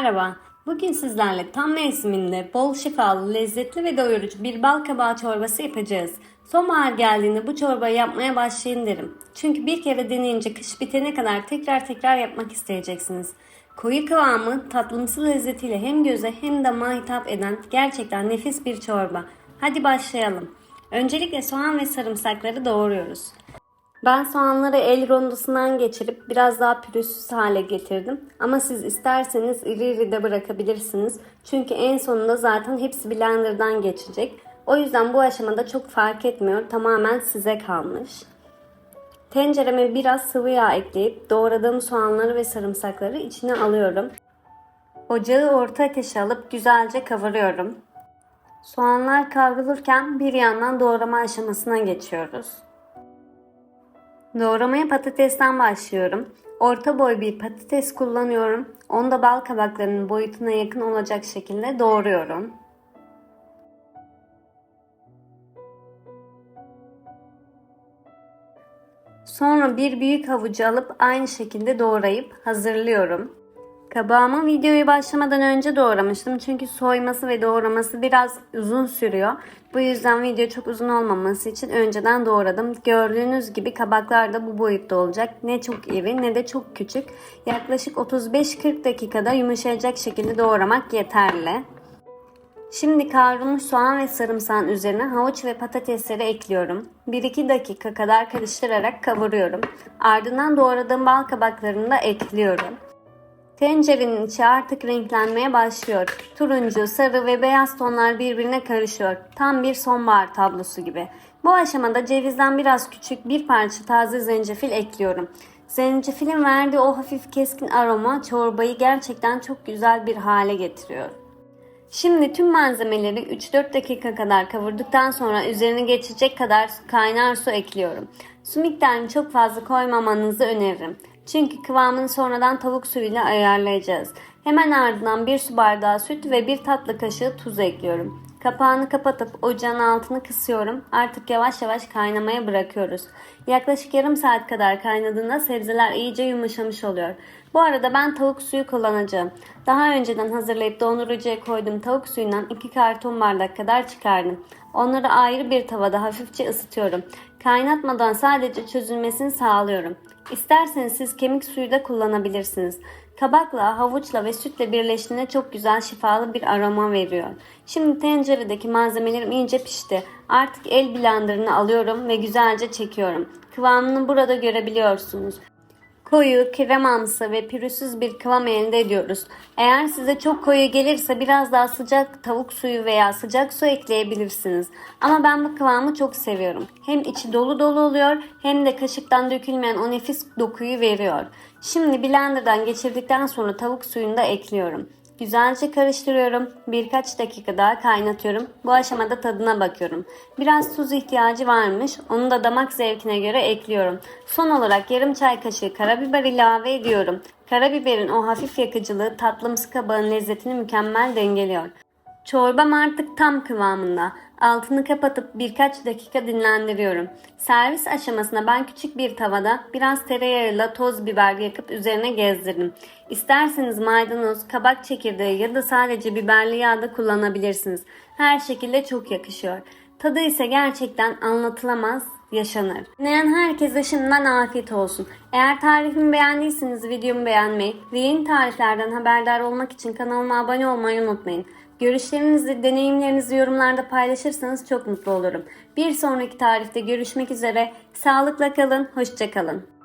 Merhaba. Bugün sizlerle tam mevsiminde bol şifalı, lezzetli ve doyurucu bir bal kabağı çorbası yapacağız. Sonbahar geldiğinde bu çorbayı yapmaya başlayın derim. Çünkü bir kere deneyince kış bitene kadar tekrar tekrar yapmak isteyeceksiniz. Koyu kıvamı, tatlımsı lezzetiyle hem göze hem damağa hitap eden gerçekten nefis bir çorba. Hadi başlayalım. Öncelikle soğan ve sarımsakları doğruyoruz. Ben soğanları el rondosundan geçirip biraz daha pürüzsüz hale getirdim. Ama siz isterseniz iri iri de bırakabilirsiniz. Çünkü en sonunda zaten hepsi blenderdan geçecek. O yüzden bu aşamada çok fark etmiyor. Tamamen size kalmış. Tencereme biraz sıvı yağ ekleyip doğradığım soğanları ve sarımsakları içine alıyorum. Ocağı orta ateşe alıp güzelce kavuruyorum. Soğanlar kavrulurken bir yandan doğrama aşamasına geçiyoruz. Doğramaya patatesten başlıyorum. Orta boy bir patates kullanıyorum. Onu da bal kabaklarının boyutuna yakın olacak şekilde doğruyorum. Sonra bir büyük havucu alıp aynı şekilde doğrayıp hazırlıyorum. Kabağımı videoyu başlamadan önce doğramıştım çünkü soyması ve doğraması biraz uzun sürüyor. Bu yüzden video çok uzun olmaması için önceden doğradım. Gördüğünüz gibi kabaklar da bu boyutta olacak. Ne çok iri ne de çok küçük. Yaklaşık 35-40 dakikada yumuşayacak şekilde doğramak yeterli. Şimdi kavrulmuş soğan ve sarımsağın üzerine havuç ve patatesleri ekliyorum. 1-2 dakika kadar karıştırarak kavuruyorum. Ardından doğradığım bal kabaklarını da ekliyorum. Tencerenin içi artık renklenmeye başlıyor. Turuncu, sarı ve beyaz tonlar birbirine karışıyor. Tam bir sonbahar tablosu gibi. Bu aşamada cevizden biraz küçük bir parça taze zencefil ekliyorum. Zencefilin verdiği o hafif keskin aroma çorbayı gerçekten çok güzel bir hale getiriyor. Şimdi tüm malzemeleri 3-4 dakika kadar kavurduktan sonra üzerine geçecek kadar kaynar su ekliyorum. Su miktarını çok fazla koymamanızı öneririm. Çünkü kıvamını sonradan tavuk suyuyla ayarlayacağız. Hemen ardından bir su bardağı süt ve bir tatlı kaşığı tuz ekliyorum. Kapağını kapatıp ocağın altını kısıyorum. Artık yavaş yavaş kaynamaya bırakıyoruz. Yaklaşık yarım saat kadar kaynadığında sebzeler iyice yumuşamış oluyor. Bu arada ben tavuk suyu kullanacağım. Daha önceden hazırlayıp dondurucuya koyduğum tavuk suyundan 2 karton bardak kadar çıkardım. Onları ayrı bir tavada hafifçe ısıtıyorum. Kaynatmadan sadece çözülmesini sağlıyorum. İsterseniz siz kemik suyu da kullanabilirsiniz. Kabakla, havuçla ve sütle birleştiğinde çok güzel şifalı bir aroma veriyor. Şimdi tenceredeki malzemelerim iyice pişti. Artık el blenderını alıyorum ve güzelce çekiyorum. Kıvamını burada görebiliyorsunuz. Koyu, kremamsı ve pürüzsüz bir kıvam elde ediyoruz. Eğer size çok koyu gelirse biraz daha sıcak tavuk suyu veya sıcak su ekleyebilirsiniz. Ama ben bu kıvamı çok seviyorum. Hem içi dolu dolu oluyor hem de kaşıktan dökülmeyen o nefis dokuyu veriyor. Şimdi blenderdan geçirdikten sonra tavuk suyunu da ekliyorum. Güzelce karıştırıyorum. Birkaç dakika daha kaynatıyorum. Bu aşamada tadına bakıyorum. Biraz tuz ihtiyacı varmış. Onu da damak zevkine göre ekliyorum. Son olarak yarım çay kaşığı karabiber ilave ediyorum. Karabiberin o hafif yakıcılığı tatlımsı kabağın lezzetini mükemmel dengeliyor. Çorbam artık tam kıvamında. Altını kapatıp birkaç dakika dinlendiriyorum. Servis aşamasında ben küçük bir tavada biraz tereyağıyla toz biber yakıp üzerine gezdirdim. İsterseniz maydanoz, kabak çekirdeği ya da sadece biberli yağ da kullanabilirsiniz. Her şekilde çok yakışıyor. Tadı ise gerçekten anlatılamaz, yaşanır. Dinleyen herkese şimdiden afiyet olsun. Eğer tarifimi beğendiyseniz videomu beğenmeyi ve yeni tariflerden haberdar olmak için kanalıma abone olmayı unutmayın. Görüşlerinizi, deneyimlerinizi yorumlarda paylaşırsanız çok mutlu olurum. Bir sonraki tarifte görüşmek üzere. Sağlıkla kalın, hoşçakalın.